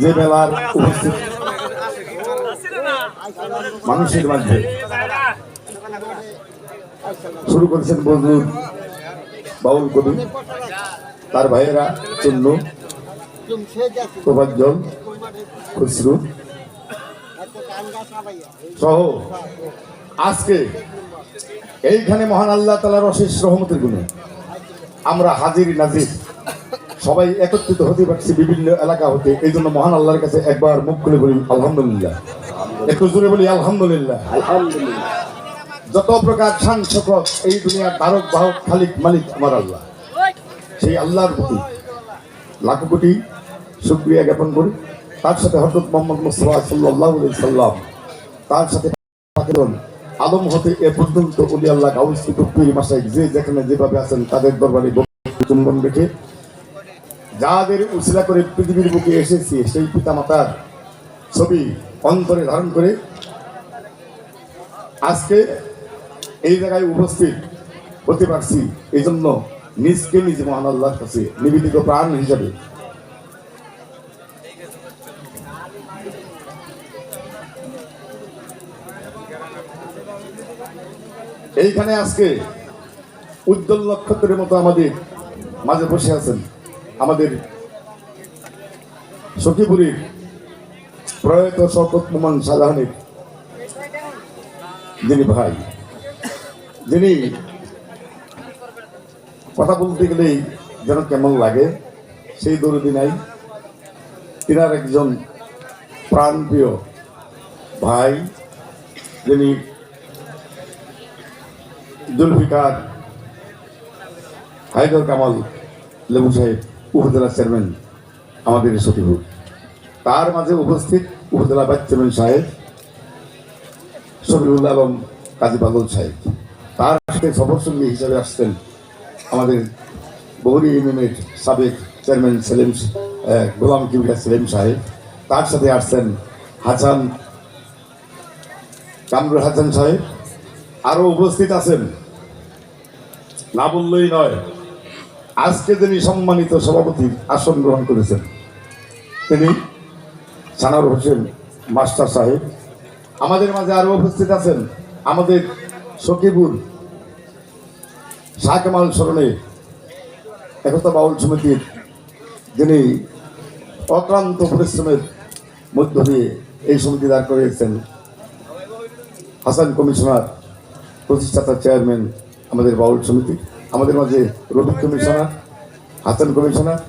যে মেলার উপস্থিত। মানুষের মাঝে। শুরু করেছেন বজরুল বাউল কবি। তার ভাইয়েরা চন্ন প্রভাঞ্জল খুসরু সহ আজকে এইখানে মহান আল্লাহ তালার অশেষ রহমতের গুণে আমরা হাজির নাজির। সবাই একত্রিত হতে পারছি বিভিন্ন এলাকা হতে। এই জন্য মহান আল্লাহর কাছে একবার মুখ খুলে বলি আলহামদুলিল্লাহ। একটু জোরে বলি আলহামদুলিল্লাহ। যত প্রকার শান শকত এই দুনিয়ার ধারক বাহক খালিক মালিক আমার আল্লাহ। সেই আল্লাহর প্রতি লাখ কোটি শুক্রিয়া জ্ঞাপন করি। তার সাথে হজরত মোহাম্মদ মুস্তফা সাল্লাহ সাল্লাম তার সাথে আলম হতে এ পর্যন্ত উলি আল্লাহ গাউসি টুপ্পির মাসাই যে যেখানে যেভাবে আছেন তাদের দরবারে চুম্বন রেখে যাদের উসিলা করে পৃথিবীর বুকে এসেছি, সেই পিতা মাতার ছবি অন্তরে ধারণ করে আজকে এই জায়গায় উপস্থিত হতে পারছি। এই জন্য নিজকে নিজ মহান আল্লাহর কাছে নিবেদিত প্রাণ হিসাবে। এইখানে আজকে উজ্জ্বল নক্ষত্রের মতো আমাদের মাঝে বসে আছেন। আমাদের সখীপুরীর প্রয়াত শওকত মোমান শাহজাহানের যিনি ভাই, যিনি কথা বলতে গেলেই যেন কেমন লাগে, সেই দরদি নাই। তিনার একজন প্রাণপ্রিয় ভাই, যিনি জুলফিকার হায়দর কামাল লেবু সাহেব। উপজেলা চেয়ারম্যান আমাদের সতীপুর। তার মাঝে উপস্থিত উপজেলা ভাইস চেয়ারম্যান সাহেব শফিউল আলম কাজী বাদল সাহেব। তার সাথে সফর সঙ্গী হিসাবে আসছেন আমাদের বহরি ইউনিয়নের সাবেক চেয়ারম্যান সেলিম গোলাম কিবিরা সেলিম সাহেব। তার সাথে আসছেন হাসান, কামরুল হাসান সাহেব। আরও উপস্থিত আছেন। না বললেই নয় আজকে যিনি সম্মানিত সভাপতির আসন গ্রহণ করেছেন, তিনি সানার হোসেন মাস্টার সাহেব। আমাদের মাঝে আরও উপস্থিত আছেন আমাদের সকিবুর শাহ কামাল স্মরণে একতা বাউল সমিতির যিনি অক্লান্ত পরিশ্রমের মধ্য দিয়ে এই সমিতি দাঁড় করিয়েছেন, হাসান কমিশনার, প্রতিষ্ঠাতা চেয়ারম্যান আমাদের বাউল সমিতি। আমাদের মাঝে রবি কমিশনার, হাসান কমিশনার।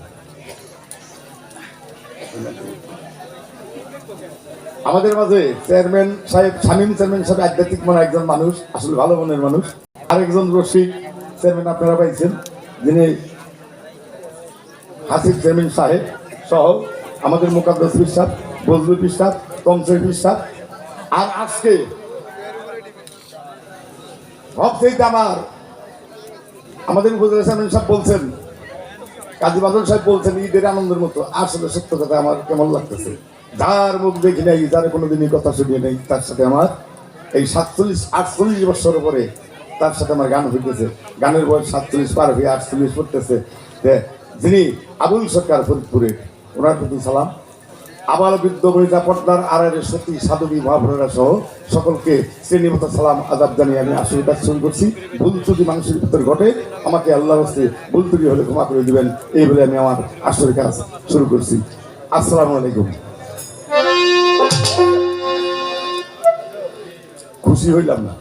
আমাদের মাঝে চেয়ারম্যান সাহেব, শামীম চেয়ারম্যান সাহেব আধ্যাত্মিক মনে একজন মানুষ, আসলে ভালো মনের মানুষ। আরেকজন রশিদ চেয়ারম্যান আপনারা পাইছেন, যিনি হাসিফ চেয়ারম্যান সাহেব সহ আমাদের মোকাদ্দাস বিশ্বাস বজরুল বিশ্বাস তমসের বিশ্বাস আর আজকে সবচেয়ে আমার আমাদের উপজেলা চেয়ারম্যান সাহেব বলছেন, কাজী বাদল সাহেব বলছেন, ঈদের আনন্দের মতো। আসলে সত্য কথা, আমার কেমন লাগতেছে? যার মুখ দেখি নাই, যার কোনোদিনই কথা শুনিয়ে নেই, তার সাথে আমার এই সাতচল্লিশ, আটচল্লিশ বছর পরে তার সাথে আমার গান হইতেছে। গানের বয়স সাতচল্লিশ, পার হয়ে আটচল্লিশ পড়তেছে। যিনি আবুল সরকার ফরিদপুরে ওনার প্রতি সালাম। আবার বৃদ্ধ বনিতা পর্দার আড়ারে সতী সাধবী মহাভরেরা সহ সকলকে শ্রেণীমত সালাম আদাব জানিয়ে আমি আশীর্বাদ শুরু করছি। ভুল ত্রুটি মানুষের ভিতরে ঘটে আমাকে আল্লাহ হস্তে ভুল ত্রুটি হলে ক্ষমা করে দিবেন এই বলে আমি আমার আসরের কাজ শুরু করছি। আসসালামু আলাইকুম। খুশি হইলাম না।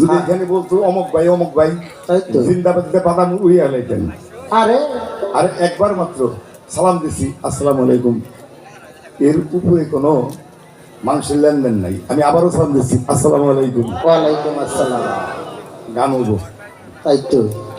যদি এখানে বলতো অমক ভাই অমক ভাই তাই তো। জিন্দাবাদ বাদাম উড়িয়ে লাইতেন আরে। আর একবার মাত্র সালাম দিছি। আসসালামু আলাইকুম। এর উপরে কোনো মানুষের লেনদেন নাই। আমি আবারও সালাম দিচ্ছি। আসসালামু আলাইকুম। ওয়ালাইকুম আসসালাম। গান হব তাই তো।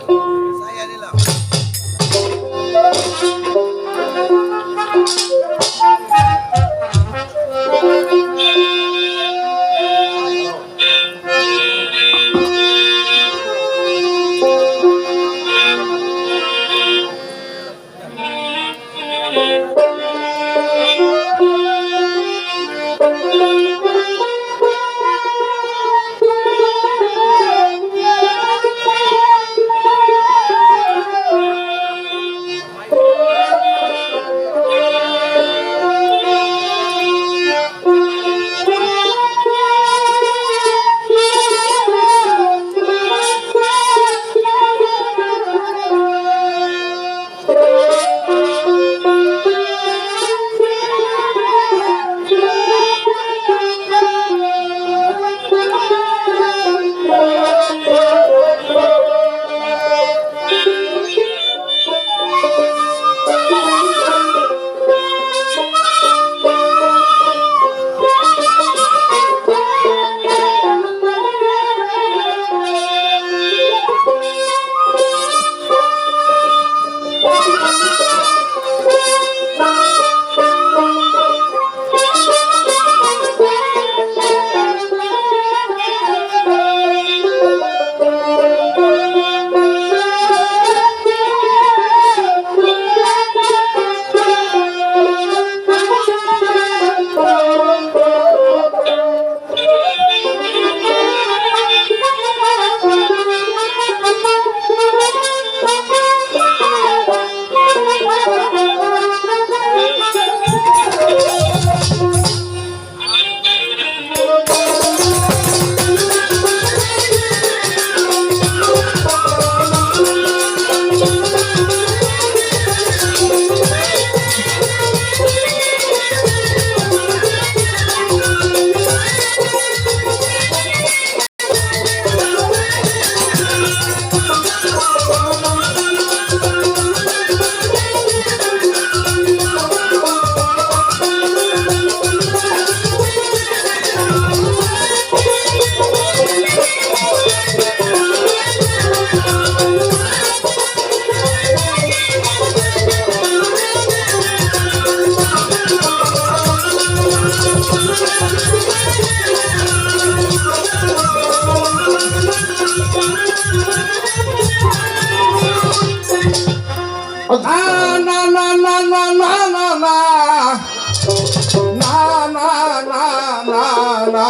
না না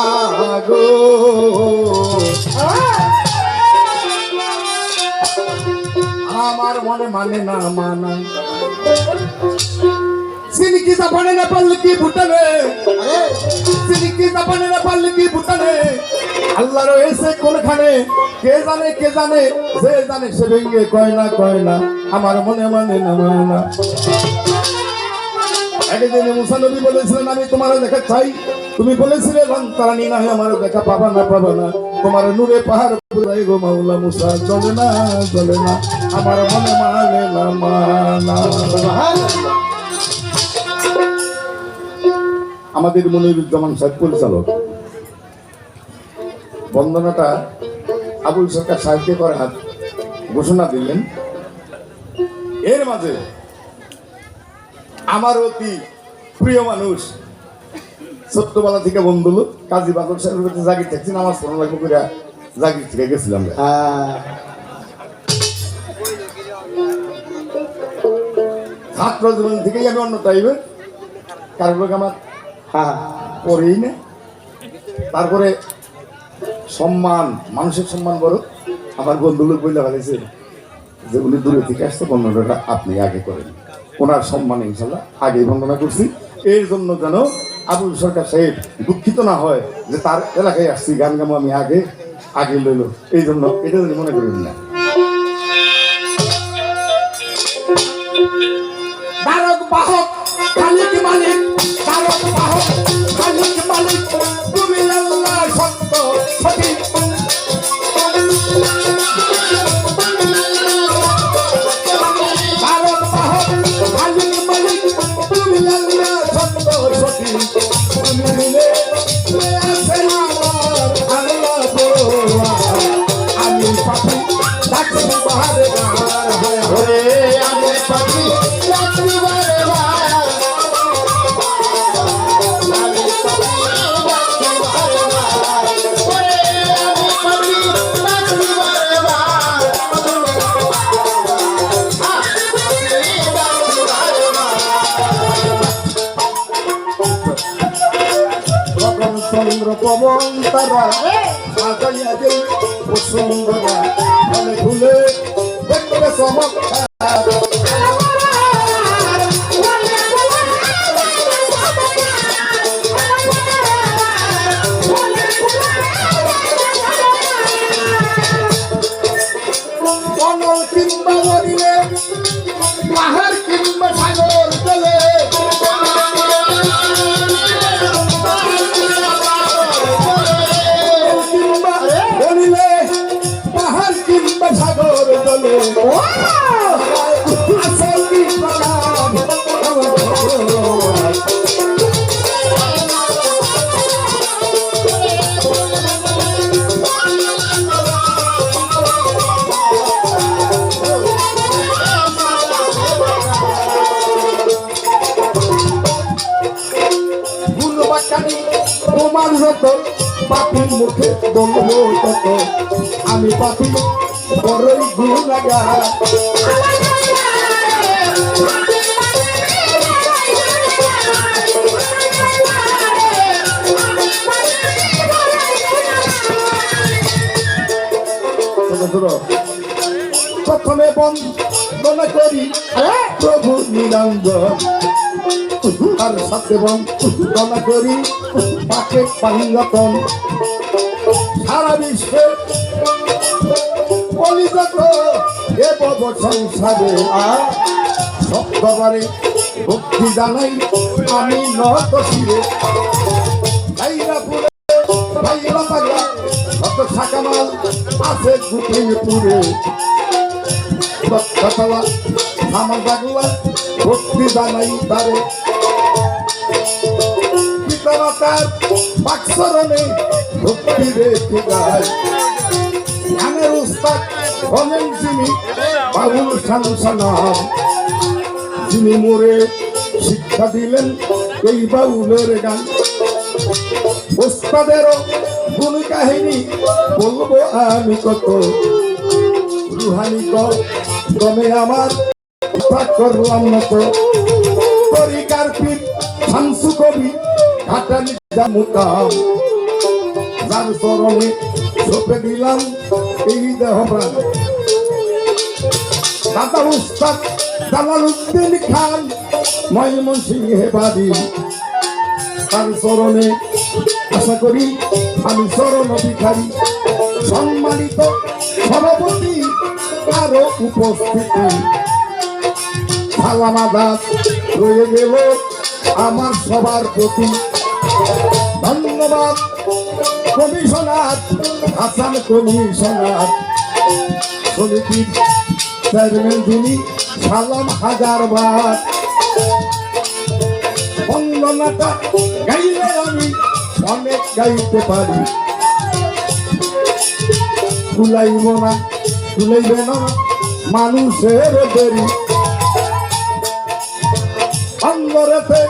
গো আমার মনে মানে না মানা না ভুটানে আরে, সিনিকি জাপানে না পারলে কি ভুটানে আল্লাহ রয়েছে কোনখানে? কে জানে কে জানে? যে জানে সে ভেঙ্গে কয় না না। আমার মনে মানে না, মানা একদিন মুসা নবী বলেছিলেন, আমি তোমার দেখা চাই। তুমি বলেছিলে তারানি না আমার দেখা পাবা না পাবা না। তোমার নূরে পাহাড় পুরাই গো মাওলা মুসা, চলে না চলে না। আমার মনে মানে না, মানা আমাদের মনিরুজ্জামান সাহেব পরিচালক। বন্দনাটা আবুল সরকার সাহেবকে করে হাত ঘোষণা দিলেন। এর মাঝে আমার অতি প্রিয় মানুষ, ছোট্টবেলা থেকে বন্ধু কাজী বাদল সাহেবের কাছে জাগির নামাজ পড়া লাগবে করে জাগির থেকে গেছিলাম ছাত্র জীবন থেকেই আমি অন্য টাইমে কারোর আমার হ্যাঁ করেই না তারপরে সম্মান মানুষের সম্মান বড় আমার বন্ধু লোক বললে ভালোছে যে উনি দূরে থেকে আসছে বর্ণনাটা আপনি আগে করেন। ওনার সম্মান ইনশাল্লাহ আগে বর্ণনা করছি। এর জন্য যেন আবুল সরকার সাহেব দুঃখিত না হয় যে তার এলাকায় আসছি, গান গামো আমি আগে আগে লইল। এই জন্য এটা যদি মনে করেন না। বন্তরা মাথায় দিল বসুন্ধরা। ফলে ফুলে দেখবে সমক্ষা পাহাড় কিংবা সাগর গুণবাকানি তোমার যত পাপির মুখে বলব তত আমি পাপি বড়ই গুণাগা প্রথমে বন্দনা করি প্রভু নিরঞ্জন আর সাথে বন্দনা করি পাকে পাঙ্গতন সারা বিশ্বে এ পব সংসারে আহ, সপ্তবারে ভক্তি জানাই আমি নত শিরে। আমার পাগলা ভক্তি জানাই তারে। পিতামাতার বাক্সরণে ভক্তি রেখে গায় গানের উস্তাদ হলেন যিনি বাবুল শামসানাম যিনি মোরে শিক্ষা দিলেন এই বাউলের গান। ওস্তাদেরও গুণ কাহিনী বলব আমি কত। রুহানি গমে আমার করলাম না তো তরিকার পীর শামসু কবি ঘাটালি মুকাম যার চরণে ছোপে দিলাম এই দেহ প্রাণ। দাদা উস্তাদ জালালউদ্দিন খান, ময়মনসিংহে বাড়ি তার চরণে আশা করি আমি চরণ ভিখারি সম্মানিত সভাপতি আরও উপস্থিতি। সালাম আদাত রয়ে গেল আমার সবার প্রতি। ধন্যবাদ কমিশনার হাসান কমিশনার সমিতির চেয়ারম্যান যিনি, সালাম বন্দনাটা গাইলে আমি অনেক গাইতে পারি। না তুলাইবে না মানুষের দেরি। অঙ্গরেতে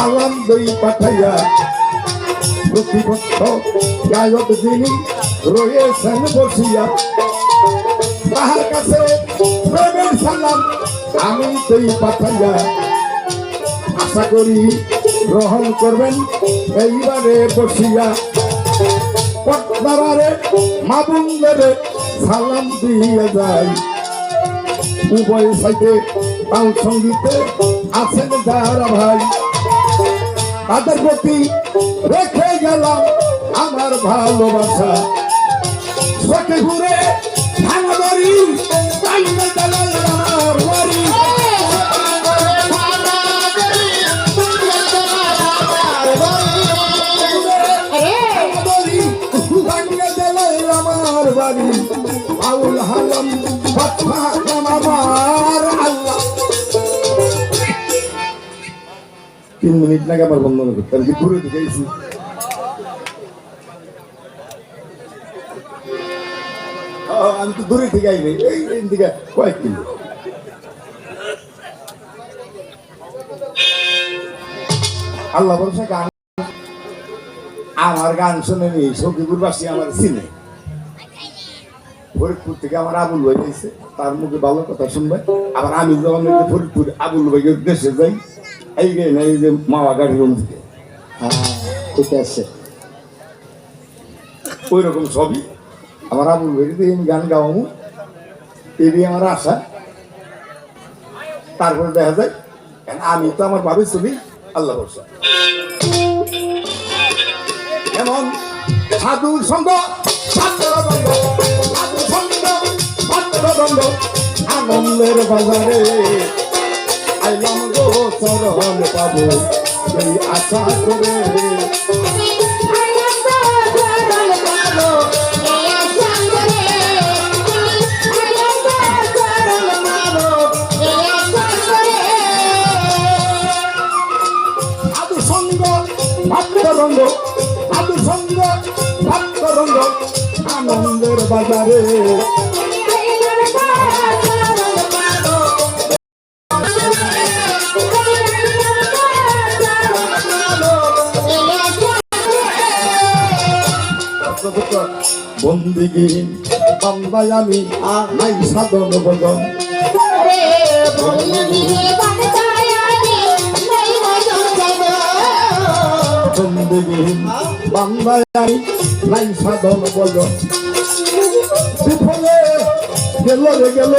সালাম দই পাঠাইয়া। প্রতিপক্ষ গায়ক যিনি রয়েছেন বসিয়া, তাহার কাছে প্রেমের সালাম আমি দই পাঠাইয়া। আশা করি গ্রহণ করবেন এইবারে বসিয়া। পটনারে মাবুন্দের সালাম দিয়ে যায় উভয় সাইডে তাল সঙ্গীতে আছেন যারা ভাই। তাদের প্রতি রেখে গেলাম আমার ভালোবাসা। চোখে ঘুরে ভাঙা বাড়ি কান্না আমার বাড়ি। আমার আউল হালাম আমার। তিন মিনিট নাকি আমার বন্ধ করতে আমি ঘুরে দিকেছি আমি তো দূরে থেকে আইনি। এই দিকে কয়েক কিলো আল্লাহ ভরসা গান। আমার গান শুনে নি সখীপুর আমার চিনে। ফরিদপুর থেকে আমার আবুল ভাই গেছে তার মুখে ভালো কথা শুনবে। আবার আমি যখন ফরিদপুর আবুল ভাইয়ের দেশে যাই এই না এই যে মামা গাড়ি রুম থেকে হ্যাঁ ঠিক আছে। ওই রকম সবই আমার আবুল দিয়ে আমি গান গাওয়াবো এটি আমার আশা। তারপরে দেখা যায় আমি তো আমার ভাবে চলি আল্লাহ বর্ষা এমন সাধু সঙ্গ আনন্দের বাজারে। আইলাম চরণ পাবো। এই আশা করে ভক্তরঙ্গ সাধু সঙ্গ ভক্তরঙ্গ আনন্দের বাজারে। বন্দিগিন বান্দায় আমি নাই সাধন বদন বন্দিগিন বান্দায় আমি নাই সাধন বদন বিফলে গেল রে গেল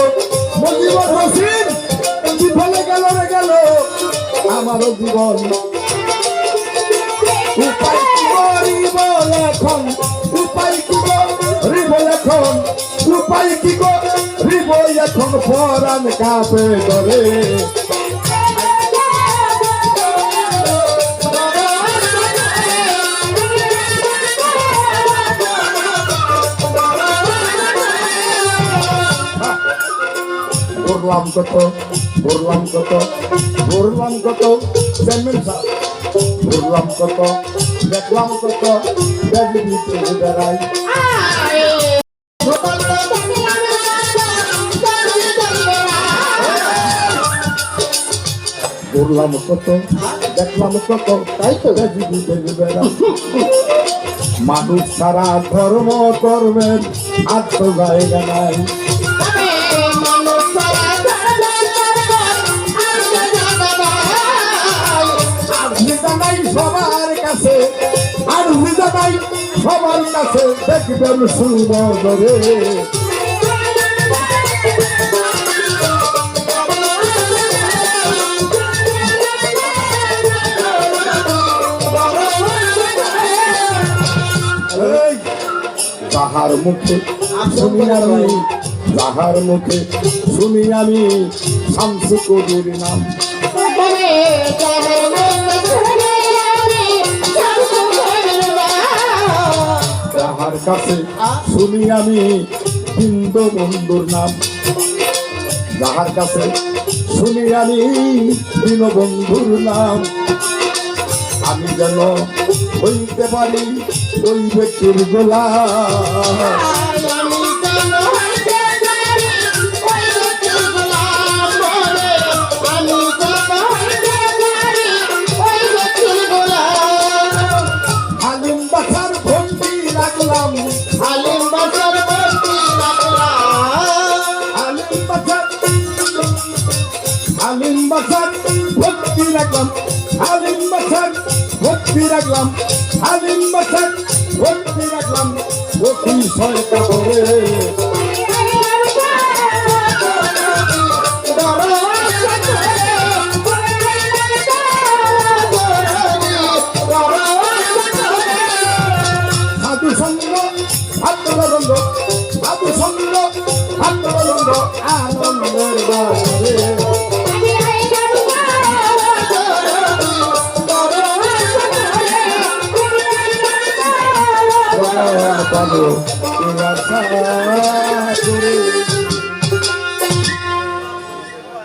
মজিবর রসিন বিফলে গেল রে গেল আমারও জীবন। উপায় করিব এখন উপায় কি করিব এখন পরাণ কাপে করে। করলাম কত করলাম কত করলাম কত চেয়ারম্যান সাহেব করলাম কত দেখলাম কত দেখবি বেড়াই। ঘুরলাম কত, দেখলাম কত, তাই তো গাছি দিতে মানুষ সারা ধর্ম করবেন আর তো জায়গা নাই। সবার কাছে, আর হুজা নাই সবার কাছে দেখবেন সুন্দরে যাহার মুখে শুনি আমি, যাহার মুখে শুনি আমি শামসু কবির নাম যাহার কাছে শুনি আমি হিন্দু বন্ধুর নাম। যাহার কাছে শুনি আমি দীনবন্ধুর নাম। আমি যেন হইতে পারি ওই ব্যক্তির গোলা রাখলাম। আলিম বাসার ভক্তি রাখলাম। আলিম বাসার ভক্তি রাখলাম। অতি সয় করে। পাবো এবার সারা করে